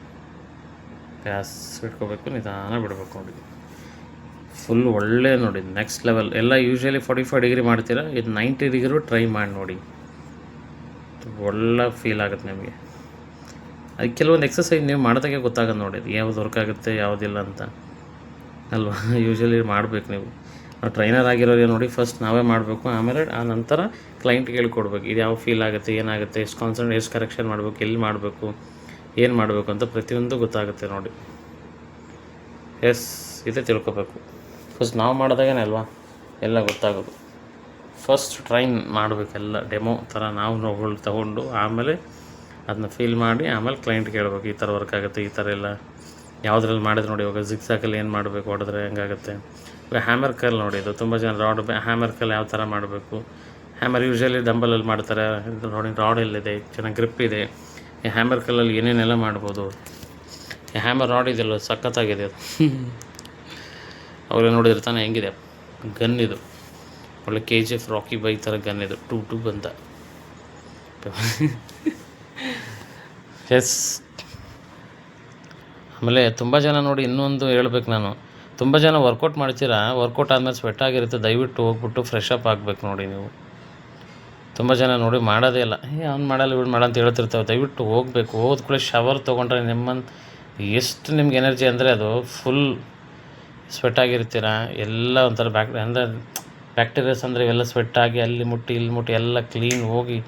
[SPEAKER 1] ಗ್ಯಾಸ್ ಇಟ್ಕೋಬೇಕು, ನಿಧಾನ ಬಿಡಬೇಕು ನೋಡಿ. ಫುಲ್ ಒಳ್ಳೆ ನೋಡಿ ನೆಕ್ಸ್ಟ್ ಲೆವೆಲ್ ಎಲ್ಲ ಯೂಶ್ವಲಿ ಫಾರ್ಟಿ ಫೈವ್ ಡಿಗ್ರಿ ಮಾಡ್ತೀರಾ? ಇದು ನೈಂಟಿ ಡಿಗ್ರಿ ಟ್ರೈ ಮಾಡಿ ನೋಡಿ. ಒಳ್ಳೆ ಫೀಲ್ ಆಗುತ್ತೆ ನಿಮಗೆ. ಅದು ಕೆಲವೊಂದು ಎಕ್ಸಸೈಸ್ ನೀವು ಮಾಡ್ದಾಗೆ ಗೊತ್ತಾಗೋದು ನೋಡಿ, ಅದು ಯಾವ್ದು ವರ್ಕ್ ಆಗುತ್ತೆ ಯಾವುದಿಲ್ಲ ಅಂತ. ಅಲ್ವಾ? ಯೂಶ್ವಲಿ ಮಾಡಬೇಕು ನೀವು. ನಾವು ಟ್ರೈನರ್ ಆಗಿರೋರಿಗೆ ನೋಡಿ ಫಸ್ಟ್ ನಾವೇ ಮಾಡಬೇಕು, ಆಮೇಲೆ ಆ ನಂತರ ಕ್ಲೈಂಟ್ಗೆ ಹೇಳ್ಕೊಡ್ಬೇಕು, ಇದು ಯಾವ ಫೀಲ್ ಆಗುತ್ತೆ, ಏನಾಗುತ್ತೆ, ಎಷ್ಟು ಕಾನ್ಸಂಟ್ರೇಟ್ ಎಷ್ಟು ಕರೆಕ್ಷನ್ ಮಾಡಬೇಕು, ಎಲ್ಲಿ ಮಾಡಬೇಕು, ಏನು ಮಾಡಬೇಕು ಅಂತ ಪ್ರತಿಯೊಂದು ಗೊತ್ತಾಗುತ್ತೆ ನೋಡಿ. ಎಸ್ ಇದೇ ತಿಳ್ಕೊಬೇಕು. ಫಸ್ಟ್ ನಾವು ಮಾಡಿದಾಗೇನೆ ಅಲ್ವಾ? ಎಲ್ಲ ಗೊತ್ತಾಗೋದು. ಫಸ್ಟ್ ಟ್ರೈನ್ ಮಾಡಬೇಕೆಲ್ಲ ಡೆಮೋ ಥರ ನಾವು ನೋಗಳು ತಗೊಂಡು ಆಮೇಲೆ ಅದನ್ನ ಫೀಲ್ ಮಾಡಿ ಆಮೇಲೆ ಕ್ಲೈಂಟ್ಗೆ ಹೇಳ್ಬೇಕು, ಈ ಥರ ವರ್ಕ್ ಆಗುತ್ತೆ, ಈ ಥರ ಎಲ್ಲ ಯಾವುದ್ರಲ್ಲಿ ಮಾಡಿದ್ರೆ ನೋಡಿ, ಇವಾಗ ಜಿಗ್ಸಾಕಲ್ಲಿ ಏನು ಮಾಡಬೇಕು, ಹೊಡೆದ್ರೆ ಹೆಂಗಾಗುತ್ತೆ? ಇಲ್ಲ ಹ್ಯಾಮರ್ ಕಲ್ ನೋಡಿ, ಇದು ತುಂಬ ಜನ ರಾಡ್ ಹ್ಯಾಮರ್ ಕಲ್ ಯಾವ ಥರ ಮಾಡಬೇಕು? ಹ್ಯಾಮರ್ ಯೂಶ್ವಲಿ ಡಂಬಲಲ್ಲಿ ಮಾಡ್ತಾರೆ, ನೋಡಿ ರಾಡ್ ಎಲ್ಲಿದೆ ಚೆನ್ನಾಗಿ ಗ್ರಿಪ್ ಇದೆ. ಈ ಹ್ಯಾಮರ್ ಕಲ್ಲಲ್ಲಿ ಏನೇನೆಲ್ಲ ಮಾಡ್ಬೋದು? ಈ ಹ್ಯಾಮರ್ ರಾಡ್ ಇದೆಯಲ್ಲ, ಸಖತ್ತಾಗಿದೆ ಅದು. ಅವ್ರು ನೋಡಿದ್ರೆ ತಾನೇ ಹೆಂಗಿದೆ. ಗನ್ ಇದು. ಒಳ್ಳೆ K G F Rocky by ಥರ ಗನ್ ಇದು. ಟೂ ಟೂ ಬಂದ. ಎಸ್ ಆಮೇಲೆ ತುಂಬ ಜನ ನೋಡಿ ಇನ್ನೊಂದು ಹೇಳ್ಬೇಕು ನಾನು. ತುಂಬ ಜನ ವರ್ಕೌಟ್ ಮಾಡ್ತೀರಾ? ವರ್ಕೌಟ್ ಆದಮೇಲೆ ಸ್ವೆಟ್ ಆಗಿರುತ್ತೆ. ದಯವಿಟ್ಟು ಹೋಗ್ಬಿಟ್ಟು ಫ್ರೆಶ್ ಅಪ್ ಆಗಬೇಕು ನೋಡಿ ನೀವು. ತುಂಬ ಜನ ನೋಡಿ ಮಾಡೋದೇ ಇಲ್ಲ. ಏ, ಅವ್ನು ಮಾಡಲ್ಲ ಬಿಡು ಮಾಡ ಅಂತ ಹೇಳ್ತಿರ್ತಾವೆ. ದಯವಿಟ್ಟು ಹೋಗ್ಬೇಕು. ಹೋದ ಕೂಡ ಶವರ್ ತೊಗೊಂಡ್ರೆ ನಿಮ್ಮನ್ನು ಎಷ್ಟು ನಿಮ್ಗೆ ಎನರ್ಜಿ ಅಂದರೆ ಅದು ಫುಲ್ ಸ್ವೆಟ್ ಆಗಿರ್ತೀರ? ಎಲ್ಲ ಒಂಥರ ಬ್ಯಾಕ್ ಅಂದರೆ ಬ್ಯಾಕ್ಟೀರಿಯಾಸ್ ಅಂದರೆ ಇವೆಲ್ಲ ಸ್ವೆಟ್ ಆಗಿ ಅಲ್ಲಿ ಮುಟ್ಟಿ, ಇಲ್ಲಿ ಮುಟ್ಟಿ ಎಲ್ಲ ಕ್ಲೀನ್ ಹೋಗಿ.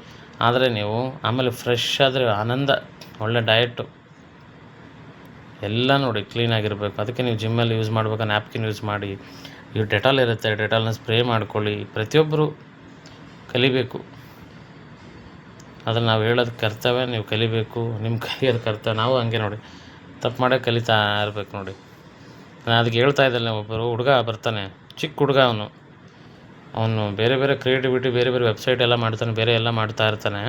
[SPEAKER 1] ಆದರೆ ನೀವು ಆಮೇಲೆ ಫ್ರೆಶ್ ಆದರೆ ಆನಂದ, ಒಳ್ಳೆ ಡಯಟು ಎಲ್ಲ ನೋಡಿ ಕ್ಲೀನಾಗಿರ್ಬೇಕು ಅದಕ್ಕೆ ನೀವು ಜಿಮ್ಮಲ್ಲಿ ಯೂಸ್ ಮಾಡ್ಬೇಕು ನ್ಯಾಪ್ಕಿನ್ ಯೂಸ್ ಮಾಡಿ. ಇವು ಡೆಟಾಲ್ ಇರುತ್ತೆ ಡೆಟಾಲ್ನ ಸ್ಪ್ರೇ ಮಾಡ್ಕೊಳ್ಳಿ. ಪ್ರತಿಯೊಬ್ಬರು ಕಲಿಬೇಕು. ಅದನ್ನು ನಾವು ಹೇಳೋದು ಕರ್ತವ್ಯ, ನೀವು ಕಲಿಬೇಕು. ನಿಮ್ಮ ಕಲಿಯೋದು ಕರ್ತವ್ಯ. ನಾವು ಹಂಗೆ ನೋಡಿ. ತಪ್ಪು ಮಾಡೋ ಕಲಿತಾ ಇರಬೇಕು ನೋಡಿ. ನಾನು ಅದಕ್ಕೆ ಹೇಳ್ತಾ ಇದ್ದಲ್ಲ ಒಬ್ಬರು, ಹುಡುಗ ಬರ್ತಾನೆ, ಚಿಕ್ಕ ಹುಡುಗ ಅವನು. ಅವನು ಬೇರೆ ಬೇರೆ ಕ್ರಿಯೇಟಿವಿಟಿ, ಬೇರೆ ಬೇರೆ ವೆಬ್ಸೈಟ್ ಎಲ್ಲ ಮಾಡ್ತಾನೆ, ಬೇರೆ ಎಲ್ಲ ಮಾಡ್ತಾ ಇರ್ತಾನೆ.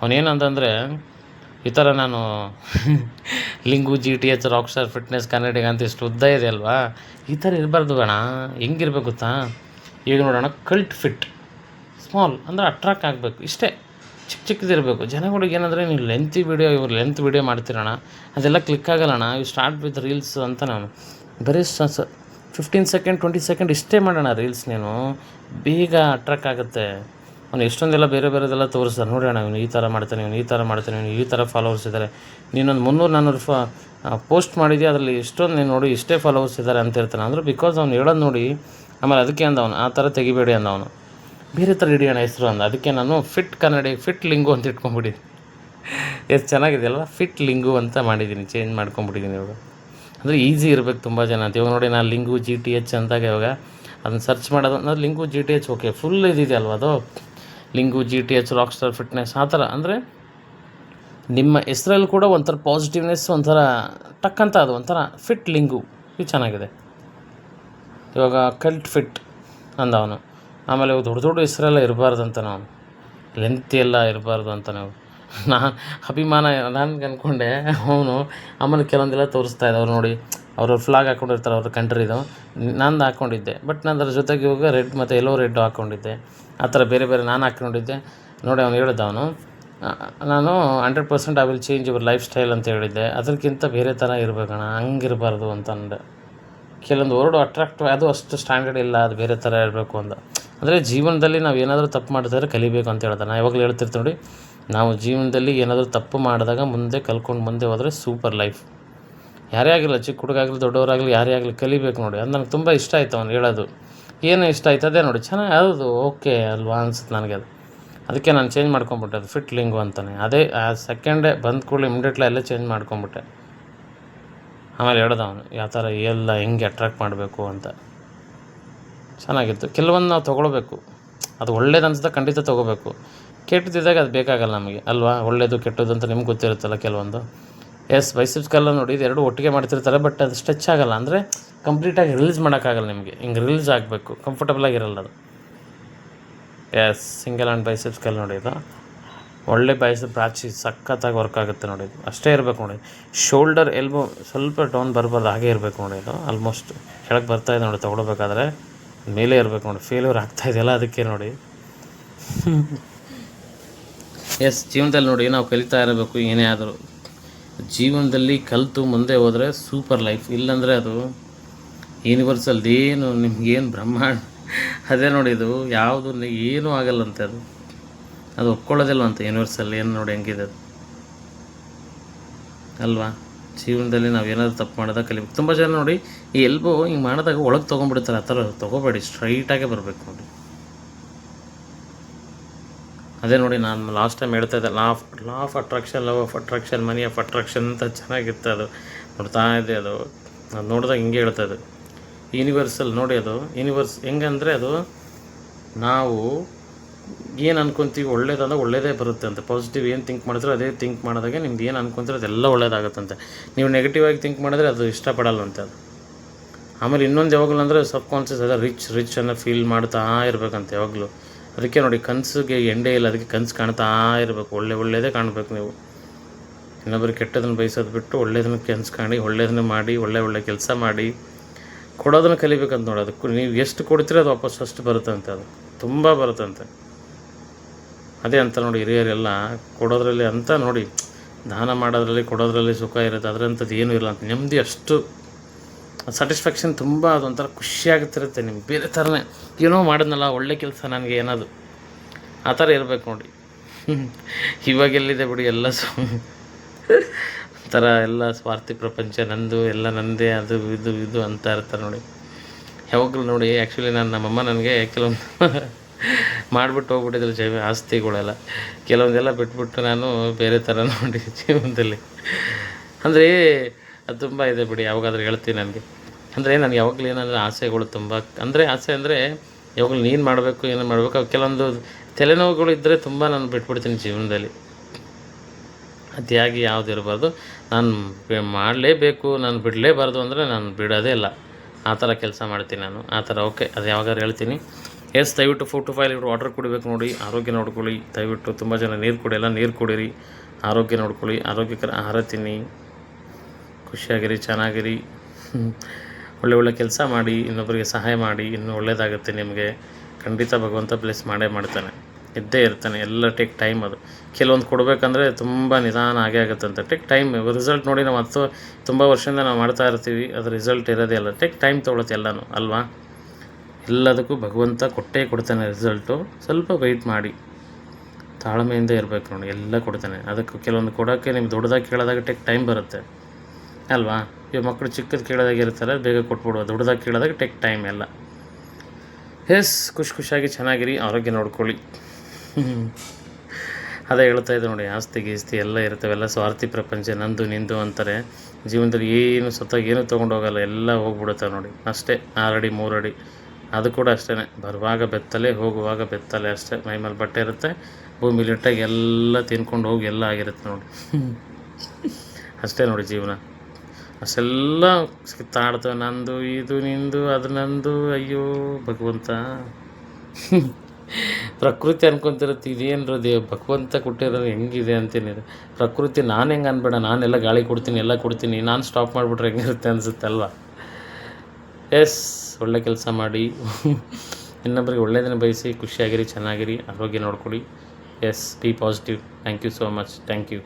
[SPEAKER 1] ಅವನೇನಂತಂದರೆ ಈ ಥರ ನಾನು Lingu, G T H rock star fitness, Kannadiga ಅಂತ ಇಷ್ಟು ಉದ್ದ ಇದೆ ಅಲ್ವಾ ಈ ಥರ ಇರಬಾರ್ದು ಅಣ್ಣ ಹೆಂಗಿರ್ಬೇಕು ಗೊತ್ತಾ? ಈಗ ನೋಡೋಣ, ಕಲ್ಟ್ ಫಿಟ್. ಸ್ಮಾಲ್, ಅಂದರೆ ಅಟ್ರಾಕ್ಟ್ ಆಗಬೇಕು. ಇಷ್ಟೇ, ಚಿಕ್ಕ ಚಿಕ್ಕದಿರಬೇಕು. ಜನಗಳಿಗೆ ಏನಂದರೆ, ನೀವು ಲೆಂತ್ ವೀಡಿಯೋ, ಇವ್ರು ಲೆಂತ್ ವೀಡಿಯೋ ಮಾಡ್ತಿರೋಣ. ಅದೆಲ್ಲ ಕ್ಲಿಕ್ ಆಗಲ್ಲಣ್ಣ. ಇವು ಸ್ಟಾರ್ಟ್ ವಿತ್ ರೀಲ್ಸ್ ಅಂತ ನಾನು ಬರೀ ಸ ಫಿಫ್ಟೀನ್ ಸೆಕೆಂಡ್ ಟ್ವೆಂಟಿ ಸೆಕೆಂಡ್ ಇಷ್ಟೇ ಮಾಡೋಣ ರೀಲ್ಸ್ ನೀನು. ಬೇಗ ಅಟ್ರಾಕ್ಟ್ ಆಗುತ್ತೆ. ಅವ್ನು ಎಷ್ಟೊಂದೆಲ್ಲ ಬೇರೆ ಬೇರೆದೆಲ್ಲ ತೋರಿಸ್ತಾರೆ ನೋಡಿ ಅಣ್ಣ ಇವನು ಈ ಥರ ಮಾಡ್ತಾನೆ, ಇವನು ಈ ಥರ ಮಾಡ್ತಾನೆ, ಇವನು ಈ ಥರ ಫಾಲೋವರ್ಸ್ ಇದ್ದಾರೆ ನೀನೊಂದು ಮುನ್ನೂರು ನಾನ್ನೂರು ಫ ಪೋಸ್ಟ್ ಮಾಡಿದ್ಯಾ? ಅದರಲ್ಲಿ ಇಷ್ಟೊಂದು ನೀನು ನೋಡಿ ಇಷ್ಟೇ ಫಾಲೋವರ್ಸ್ ಇದ್ದಾರೆ ಅಂತ ಹೇಳ್ತಾನೆ. ಅಂದ್ರೆ ಬಿಕಾಸ್ ಅವ್ನು ಹೇಳೋದು ನೋಡಿ, ಆಮೇಲೆ ಅದಕ್ಕೆ ಅಂದ ಅವನು, ಆ ಥರ ತೆಗಿಬೇಡಿ ಅಂದ ಅವನು. ಬೇರೆ ಥರ ಹಿಡಿಯೋಣ ಹೆಸರು ಅಂದ. ಅದಕ್ಕೆ ನಾನು ಫಿಟ್ ಕನ್ನಡಿ ಫಿಟ್ ಲಿಂಗು ಅಂತ ಇಟ್ಕೊಂಡ್ಬಿಟ್ಟಿದ್ದೀನಿ. ಎಷ್ಟು ಚೆನ್ನಾಗಿದೆ ಅಲ್ವಾ? ಫಿಟ್ ಲಿಂಗು ಅಂತ ಮಾಡಿದ್ದೀನಿ ಚೇಂಜ್ ಮಾಡ್ಕೊಂಬಿಟ್ಟಿದ್ದೀನಿ ಇವಾಗ. ಅಂದರೆ ಈಸಿ ಇರಬೇಕು ತುಂಬ ಜನ ಅಂತ. ಇವಾಗ ನೋಡಿ ನಾನು ಲಿಂಗು ಜಿ ಟಿ ಎಚ್ ಅಂತಾಗ ಇವಾಗ ಅದನ್ನು ಸರ್ಚ್ ಮಾಡೋದು ಅಂದರೆ Lingu G T H okay full ಇದಿದೆ ಅಲ್ವಾ ಅದು? Lingu G T H rock star fitness ಆ ಥರ. ಅಂದರೆ ನಿಮ್ಮ ಹೆಸ್ರಲ್ಲಿ ಕೂಡ ಒಂಥರ ಪಾಸಿಟಿವ್ನೆಸ್ ಒಂಥರ ಟಕ್ ಅಂತ ಅದು, ಒಂಥರ ಫಿಟ್ ಲಿಂಗು ಇದು ಚೆನ್ನಾಗಿದೆ. ಇವಾಗ ಕಲ್ಟ್ ಫಿಟ್ ಅಂದ ಅವನು ಆಮೇಲೆ ದೊಡ್ಡ ದೊಡ್ಡ ಹೆಸರೆಲ್ಲ ಇರಬಾರ್ದು ಅಂತ ನಾವು. ಲೆಂತಿ ಎಲ್ಲ ಇರಬಾರ್ದು ಅಂತ ನಾವು. ನಾನು ಅಭಿಮಾನ ನನ್ಗೆ ಅಂದ್ಕೊಂಡೆ ಅವನು ಆಮೇಲೆ ಕೆಲವೊಂದೆಲ್ಲ ತೋರಿಸ್ತಾ ಇದ್ದವ್ರು ನೋಡಿ, ಅವರು ಫ್ಲಾಗ್ ಹಾಕ್ಕೊಂಡಿರ್ತಾರೆ ಅವ್ರ ಕಂಟ್ರಿದು ನಂದು ಹಾಕ್ಕೊಂಡಿದ್ದೆ ಬಟ್ ನಾನು ಅದ್ರ ಜೊತೆಗೆ ಇವಾಗ ರೆಡ್ ಮತ್ತು ಎಲ್ಲೋ ರೆಡ್ ಹಾಕ್ಕೊಂಡಿದ್ದೆ ಆ ಥರ ಬೇರೆ ಬೇರೆ ನಾನು ಹಾಕ್ಕೊಂಡಿದ್ದೆ ನೋಡಿ ಅವ್ನು ಹೇಳಿದ ಅವನು ನಾನು hundred percent I will change your lifestyle ಅಂತ ಹೇಳಿದ್ದೆ. ಅದಕ್ಕಿಂತ ಬೇರೆ ಥರ ಇರಬೇಕಣ್ಣ, ಹಂಗಿರಬಾರ್ದು ಅಂತ ಅಂದೆ. ಕೆಲವೊಂದು ವರ್ಡು ಅಟ್ರಾಕ್ಟ್ ಅದು ಅಷ್ಟು ಸ್ಟ್ಯಾಂಡರ್ಡ್ ಇಲ್ಲ, ಅದು ಬೇರೆ ಥರ ಇರಬೇಕು ಅಂತ. ಅಂದರೆ ಜೀವನದಲ್ಲಿ ನಾವು ಏನಾದರೂ ತಪ್ಪು ಮಾಡ್ತಿದ್ರೆ ಕಲಿಬೇಕು ಅಂತ ಹೇಳ್ತಾರೆ ನಾನು ಯಾವಾಗಲೂ ಹೇಳ್ತಿರ್ತೀನಿ ನೋಡಿ ನಾವು ಜೀವನದಲ್ಲಿ ಏನಾದರೂ ತಪ್ಪು ಮಾಡಿದಾಗ ಮುಂದೆ ಕಲ್ಕೊಂಡು ಮುಂದೆ ಹೋದರೆ ಸೂಪರ್ ಲೈಫ್ ಯಾರೇ ಆಗಿರಲಿ ಚಿಕ್ಕ ಹುಡುಗ ಆಗಲಿ ದೊಡ್ಡವರಾಗಲಿ ಯಾರೇ ಆಗಲಿ ಕಲಿಬೇಕು ನೋಡಿ. ಅದು ನನಗೆ ತುಂಬ ಇಷ್ಟ ಆಯಿತು ಅವ್ನು ಹೇಳೋದು. ಏನು ಇಷ್ಟ ಆಯ್ತು ಅದೇ ನೋಡಿ. ಚೆನ್ನಾಗಿ ಹೌದು ಓಕೆ ಅಲ್ವಾ ಅನ್ಸುತ್ತೆ ನನಗೆ ಅದು. ಅದಕ್ಕೆ ನಾನು ಚೇಂಜ್ ಮಾಡ್ಕೊಂಬಿಟ್ಟೆ ಅದು ಫಿಟ್ ಲಿಂಗು ಅಂತಾನೆ. ಅದೇ ಆ ಸೆಕೆಂಡೇ ಬಂದ ಕೂಡಲೇ ಇಮ್ಡಿಯೇಟ್ಲಿ ಎಲ್ಲ ಚೇಂಜ್ ಮಾಡ್ಕೊಂಬಿಟ್ಟೆ. ಆಮೇಲೆ ಹೇಳ್ದ ಅವನು, ಯಾವ ಥರ ಎಲ್ಲ ಹೆಂಗೆ ಅಟ್ರಾಕ್ಟ್ ಮಾಡಬೇಕು ಅಂತ. ಚೆನ್ನಾಗಿತ್ತು. ಕೆಲವೊಂದು ನಾವು ತೊಗೊಳ್ಬೇಕು. ಅದು ಒಳ್ಳೇದು ಅನ್ಸುತ್ತೆ ಖಂಡಿತ ತೊಗೋಬೇಕು ಕೆಟ್ಟದಿದ್ದಾಗ ಅದು ಬೇಕಾಗಲ್ಲ ನಮಗೆ, ಅಲ್ವಾ? ಒಳ್ಳೆಯದು ಕೆಟ್ಟದ್ದು ಅಂತ ನಿಮ್ಗೆ ಗೊತ್ತಿರುತ್ತಲ್ಲ ಕೆಲವೊಂದು. ಎಸ್ ಬೈಸಿಪ್ಸ್ ಕಲ್ಲ ನೋಡಿ, ಇದು ಎರಡು ಒಟ್ಟಿಗೆ ಮಾಡ್ತಿರ್ತಾರೆ ಬಟ್ ಅದು ಸ್ಟ್ರೆಚ್ ಆಗಲ್ಲ. ಅಂದರೆ ಕಂಪ್ಲೀಟಾಗಿ ರಿಲೀಸ್ ಮಾಡೋಕ್ಕಾಗಲ್ಲ ನಿಮಗೆ. ಹಿಂಗೆ ರಿಲೀಸ್ ಆಗಬೇಕು ಕಂಫರ್ಟಬಲ್ ಆಗಿರಲ್ಲ ಅದು. ಎಸ್ ಸಿಂಗಲ್ ಆ್ಯಂಡ್ ಬೈಸಿಪ್ಸ್ ಕಲ್ಲ ನೋಡಿ ಇದು. ಒಳ್ಳೆ ಬೈಸಪ್ ಪ್ರಾಚಿ, ಸಖತ್ತಾಗಿ ವರ್ಕ್ ಆಗುತ್ತೆ ನೋಡಿ ಇದು. ಅಷ್ಟೇ ಇರಬೇಕು ನೋಡಿ. ಶೋಲ್ಡರ್ ಎಲ್ಬೋ ಸ್ವಲ್ಪ ಡೌನ್ ಬರಬಾರ್ದು ಹಾಗೆ ಇರಬೇಕು ನೋಡಿ ಇದು. ಆಲ್ಮೋಸ್ಟ್ ಕೆಳಗೆ ಬರ್ತಾಯಿದೆ ನೋಡಿ, ತೊಗೊಳ್ಬೇಕಾದ್ರೆ. ಮೇಲೆ ಇರಬೇಕು ನೋಡಿ. ಫೇಲ್ಯೂರ್ ಆಗ್ತಾಯಿದೆಯಲ್ಲ ಅದಕ್ಕೆ ನೋಡಿ. ಎಸ್, ಜೀವನದಲ್ಲಿ ನೋಡಿ ನಾವು ಕಲಿತಾ ಇರಬೇಕು, ಏನೇ ಆದರೂ. ಜೀವನದಲ್ಲಿ ಕಲಿತು ಮುಂದೆ ಹೋದರೆ ಸೂಪರ್ ಲೈಫ್ ಇಲ್ಲಾಂದರೆ ಅದು ಯೂನಿವರ್ಸಲ್ದೇನು ನಿಮ್ಗೇನು ಬ್ರಹ್ಮಾಂಡ. ಅದೇ ನೋಡಿ ಇದು ಯಾವುದು ಏನೂ ಆಗಲ್ಲಂತೆ ಅದು. ಅದು ಒಪ್ಕೊಳ್ಳೋದಿಲ್ವಂತೆ ಯೂನಿವರ್ಸಲ್ ಏನು ನೋಡಿ ಹೆಂಗಿದೆ ಅದು. ಅಲ್ವಾ? ಜೀವನದಲ್ಲಿ ನಾವು ಏನಾದರೂ ತಪ್ಪು ಮಾಡಿದಾಗ ಕಲಿಬೇಕು. ತುಂಬ ಜನ ನೋಡಿ ಈ ಎಲ್ಬೋ ಹಿಂಗೆ ಮಾಡಿದಾಗ ಒಳಗೆ ತೊಗೊಂಡ್ಬಿಡ್ತಾರೆ, ಆ ಥರ ತೊಗೋಬೇಡಿ ಸ್ಟ್ರೈಟಾಗೆ ಬರಬೇಕು ನೋಡಿ. ಅದೇ ನೋಡಿ ನಾನು ಲಾಸ್ಟ್ ಟೈಮ್ ಹೇಳ್ತಾ ಇದ್ದೆ law of law of attraction love of attraction money of attraction ಅಂತ ಚೆನ್ನಾಗಿತ್ತು ಅದು. ನೋಡ್ತಾ ಇದೆ ಅದು. ಅದು ನೋಡಿದಾಗ ಹಿಂಗೆ ಹೇಳ್ತಾ ಇದೆ ಯೂನಿವರ್ಸಲ್ ನೋಡಿ ಅದು. ಯೂನಿವರ್ಸ್ ಹೆಂಗಂದರೆ ಅದು ನಾವು ಏನು ಅನ್ಕೊಂತೀವಿ ಒಳ್ಳೇದಂದ್ರೆ ಒಳ್ಳೇದೇ ಬರುತ್ತೆ ಅಂತ. ಪಾಸಿಟಿವ್ ಏನು ಥಿಂಕ್ ಮಾಡಿದ್ರೆ ಅದೇ ಥಿಂಕ್ ಮಾಡಿದಾಗೆ ನಿಮ್ದು ಏನು ಅನ್ಕೊಂತೀರ ಅದೆಲ್ಲ ಒಳ್ಳೇದಾಗುತ್ತಂತೆ ನೀವು ನೆಗೆಟಿವ್ ಆಗಿ ಥಿಂಕ್ ಮಾಡಿದ್ರೆ ಅದು ಇಷ್ಟಪಡಲ್ಲಂತೆ ಅದು ಆಮೇಲೆ ಇನ್ನೊಂದು ಯಾವಾಗಲೂ ಅಂದರೆ ಸಬ್ ಕಾನ್ಷಿಯಸ್ ಅದ ರಿಚ್ ರಿಚ್ ಅನ್ನೋ ಫೀಲ್ ಮಾಡ್ತಾ ಇರಬೇಕಂತೆ ಯಾವಾಗಲೂ. ಅದಕ್ಕೆ ನೋಡಿ ಕನಸಿಗೆ ಎಂಡೆ ಇಲ್ಲ, ಅದಕ್ಕೆ ಕನಸು ಕಾಣ್ತಾ ಇರಬೇಕು. ಒಳ್ಳೆ ಒಳ್ಳೆಯದೇ ಕಾಣಬೇಕು ನೀವು. ಇನ್ನೊಬ್ಬರು ಕೆಟ್ಟದನ್ನು ಬಯಸೋದು ಬಿಟ್ಟು ಒಳ್ಳೇದನ್ನು ಕನಸು ಕಾಣಿ, ಒಳ್ಳೇದನ್ನು ಮಾಡಿ, ಒಳ್ಳೆ ಒಳ್ಳೆ ಕೆಲಸ ಮಾಡಿ, ಕೊಡೋದನ್ನು ಕಲಿಬೇಕಂತ ನೋಡಿ. ಅದಕ್ಕೂ ನೀವು ಎಷ್ಟು ಕೊಡ್ತೀರ ಅದು ವಾಪಸ್ ಅಷ್ಟು ಬರುತ್ತಂತೆ ಅದು. ತುಂಬ ಬರುತ್ತಂತೆ. ಅದೇ ಅಂತ ನೋಡಿ ಹಿರಿಯರೆಲ್ಲ ಕೊಡೋದ್ರಲ್ಲಿ ಅಂತ ನೋಡಿ, ದಾನ ಮಾಡೋದ್ರಲ್ಲಿ, ಕೊಡೋದ್ರಲ್ಲಿ ಸುಖ ಇರುತ್ತೆ. ಅದರಂಥದ್ದು ಏನೂ ಇಲ್ಲ ಅಂತ. ನೆಮ್ಮದಿ ಅಷ್ಟು ಸ್ಯಾಟಿಸ್ಫ್ಯಾಕ್ಷನ್ ತುಂಬ ಅದೊಂಥರ ಖುಷಿಯಾಗುತ್ತಿರುತ್ತೆ ನಿಮ್ಗೆ. ಬೇರೆ ಥರನೇ ಏನೋ ಮಾಡಿದ್ನಲ್ಲ, ಒಳ್ಳೆ ಕೆಲಸ ನನಗೆ ಏನದು ಆ ಥರ ಇರಬೇಕು ನೋಡಿ. ಇವಾಗ ಎಲ್ಲಿದೆ ಬಿಡಿ ಎಲ್ಲ ಸು ಥರ ಎಲ್ಲ ಸ್ವಾರ್ಥಿ ಪ್ರಪಂಚ, ನಂದು ಎಲ್ಲ ನಂದೇ, ಅದು ಇದು ಇದು ಅಂತ ಇರ್ತಾರೆ ನೋಡಿ. ಯಾವಾಗಲೂ ನೋಡಿ ಆ್ಯಕ್ಚುಲಿ ನಾನು ನಮ್ಮಮ್ಮ ನನಗೆ ಕೆಲವೊಂದು ಮಾಡಿಬಿಟ್ಟು ಹೋಗ್ಬಿಟ್ಟಿದ್ರು ಜೀವ, ಆಸ್ತಿಗಳೆಲ್ಲ. ಕೆಲವೊಂದೆಲ್ಲ ಬಿಟ್ಬಿಟ್ಟು ನಾನು ಬೇರೆ ಥರ ನೋಡಿ ಜೀವನದಲ್ಲಿ. ಅಂದರೆ ಅದು ತುಂಬ ಇದೆ ಬಿಡಿ, ಯಾವಾಗಾದ್ರೂ ಹೇಳ್ತೀನಿ ನನಗೆ. ಅಂದರೆ ನನಗೆ ಯಾವಾಗಲೂ ಏನಂದರೆ ಆಸೆಗಳು ತುಂಬ, ಅಂದರೆ ಆಸೆ ಅಂದರೆ ಯಾವಾಗಲೂ ನೀನು ಮಾಡಬೇಕು ಏನು ಮಾಡಬೇಕು ಕೆಲವೊಂದು ತಲೆನೋವುಗಳು ಇದ್ದರೆ ತುಂಬ ನಾನು ಬಿಟ್ಬಿಡ್ತೀನಿ ಜೀವನದಲ್ಲಿ. ಅತಿಯಾಗಿ ಯಾವುದು ಇರಬಾರ್ದು. ನಾನು ಮಾಡಲೇಬೇಕು, ನಾನು ಬಿಡಲೇಬಾರ್ದು ಅಂದರೆ ನಾನು ಬಿಡೋದೇ ಇಲ್ಲ. ಆ ಥರ ಕೆಲಸ ಮಾಡ್ತೀನಿ ನಾನು. ಆ ಥರ ಓಕೆ, ಅದು ಯಾವಾಗಾರು ಹೇಳ್ತೀನಿ. ಎಸ್, ದಯವಿಟ್ಟು four to five litre water ಕುಡಿಬೇಕು ನೋಡಿ. ಆರೋಗ್ಯ ನೋಡ್ಕೊಳ್ಳಿ. ದಯವಿಟ್ಟು ತುಂಬ ಜನ ನೀರು ಕುಡಿಯಲ್ಲ, ನೀರು ಕುಡೀರಿ. ಆರೋಗ್ಯ ನೋಡ್ಕೊಳ್ಳಿ. ಆರೋಗ್ಯಕರ ಆಹಾರ ತಿನ್ನಿ. ಖುಷಿಯಾಗಿರಿ, ಚೆನ್ನಾಗಿರಿ. ಒಳ್ಳೆ ಒಳ್ಳೆ ಕೆಲಸ ಮಾಡಿ ಇನ್ನೊಬ್ಬರಿಗೆ ಸಹಾಯ ಮಾಡಿ, ಇನ್ನೂ ಒಳ್ಳೆಯದಾಗುತ್ತೆ ನಿಮಗೆ. ಖಂಡಿತ ಭಗವಂತ ಬ್ಲೆಸ್ ಮಾಡೇ ಮಾಡ್ತಾನೆ. ಇದ್ದೇ ಇರ್ತಾನೆ, ಎಲ್ಲ ಟೇಕ್ ಟೈಮ್ ಅದು. ಕೆಲವೊಂದು ಕೊಡಬೇಕಂದ್ರೆ ತುಂಬ ನಿಧಾನ ಆಗೇ ಆಗುತ್ತಂತೆ. ಟೇಕ್ ಟೈಮ್ ರಿಸಲ್ಟ್ ನೋಡಿ ನಾವು ಹತ್ತು, ತುಂಬ ವರ್ಷದಿಂದ ನಾವು ಮಾಡ್ತಾ ಇರ್ತೀವಿ ಅದು ರಿಸಲ್ಟ್ ಇರೋದೇ ಅಲ್ಲ. ಟೇಕ್ ಟೈಮ್ ತೊಗೊಳುತ್ತೆ ಎಲ್ಲನೂ, ಅಲ್ವಾ? ಎಲ್ಲದಕ್ಕೂ ಭಗವಂತ ಕೊಟ್ಟೇ ಕೊಡ್ತಾನೆ ರಿಸಲ್ಟು ಸ್ವಲ್ಪ ವೆಯ್ಟ್ ಮಾಡಿ. ತಾಳ್ಮೆಯಿಂದ ಇರಬೇಕು ನೋಡಿ, ಎಲ್ಲ ಕೊಡ್ತಾನೆ. ಅದಕ್ಕೆ ಕೆಲವೊಂದು ಕೊಡೋಕ್ಕೆ ನಿಮ್ಗೆ ದೊಡ್ಡದಾಗಿ ಕೇಳೋದಾಗ ಟೇಕ್ ಟೈಮ್ ಬರುತ್ತೆ. ಅಲ್ವಾ? ಇವಾಗ ಮಕ್ಕಳು ಚಿಕ್ಕದು ಕೇಳೋದಾಗ ಇರ್ತಾರೆ ಬೇಗ ಕೊಟ್ಬಿಡುವ ದೊಡ್ಡದಾಗಿ ಕೇಳೋದಾಗ ಟೆಕ್ ಟೈಮ್ ಎಲ್ಲ. ಎಸ್, ಖುಷಿ ಖುಷಿಯಾಗಿ ಚೆನ್ನಾಗಿರಿ, ಆರೋಗ್ಯ ನೋಡ್ಕೊಳ್ಳಿ. ಅದೇ ಹೇಳ್ತಾ ಇದ್ದೆ ನೋಡಿ, ಆಸ್ತಿ ಗೀಸ್ತಿ ಎಲ್ಲ ಇರ್ತವೆಲ್ಲ ಸ್ವಾರ್ಥಿ ಪ್ರಪಂಚ, ನಂದು, ನಿಂದು ಅಂತಾರೆ. ಜೀವನದಲ್ಲಿ ಏನು ಸ್ವತಃ ಏನು ತೊಗೊಂಡೋಗಲ್ಲ ಎಲ್ಲ ಹೋಗ್ಬಿಡುತ್ತೆ ನೋಡಿ. ಅಷ್ಟೇ, ಆರಡಿ, ಮೂರಡಿ. ಅದು ಕೂಡ ಅಷ್ಟೇ ಬರುವಾಗ ಬೆತ್ತಲೆ, ಹೋಗುವಾಗ ಬೆತ್ತಲೆ ಅಷ್ಟೇ. ಮೈಮೇಲೆ ಬಟ್ಟೆ ಇರುತ್ತೆ ಭೂಮಿಲಿಟ್ಟಾಗಿ ಎಲ್ಲ ತಿನ್ಕೊಂಡು ಹೋಗಿ ಎಲ್ಲ ಆಗಿರುತ್ತೆ ನೋಡಿ. ಅಷ್ಟೇ ನೋಡಿ ಜೀವನ. ಅಷ್ಟೆಲ್ಲ ಕಿತ್ತಾಡ್ತವೆ ನಂದು ಇದು, ನಿಂದು, ಅದು ನಂದು. ಅಯ್ಯೋ, ಭಗವಂತ. ಪ್ರಕೃತಿ ಅನ್ಕೊಂತಿರತ್ತೆ, ಇದೇನು ದೇವ್ ಭಗವಂತ ಕೊಟ್ಟಿರೋದು ಹೆಂಗಿದೆ ಅಂತೀನಿ. ಪ್ರಕೃತಿ ನಾನು ಹೆಂಗೆ ಅನ್ಬೇಡ. ನಾನೆಲ್ಲ ಗಾಳಿ ಕೊಡ್ತೀನಿ, ಎಲ್ಲ ಕೊಡ್ತೀನಿ. ನಾನು ಸ್ಟಾಪ್ ಮಾಡಿಬಿಟ್ರೆ ಹೆಂಗಿರುತ್ತೆ ಅನಿಸುತ್ತಲ್ವ ಎಸ್, ಒಳ್ಳೆ ಕೆಲಸ ಮಾಡಿ. ಇನ್ನೊಬ್ಬರಿಗೆ ಒಳ್ಳೆಯದನ್ನು ಬಯಸಿ, ಖುಷಿಯಾಗಿರಿ, ಚೆನ್ನಾಗಿರಿ, ಆರೋಗ್ಯ ನೋಡ್ಕೊಳ್ಳಿ yes, be positive. Thank you so much. Thank you.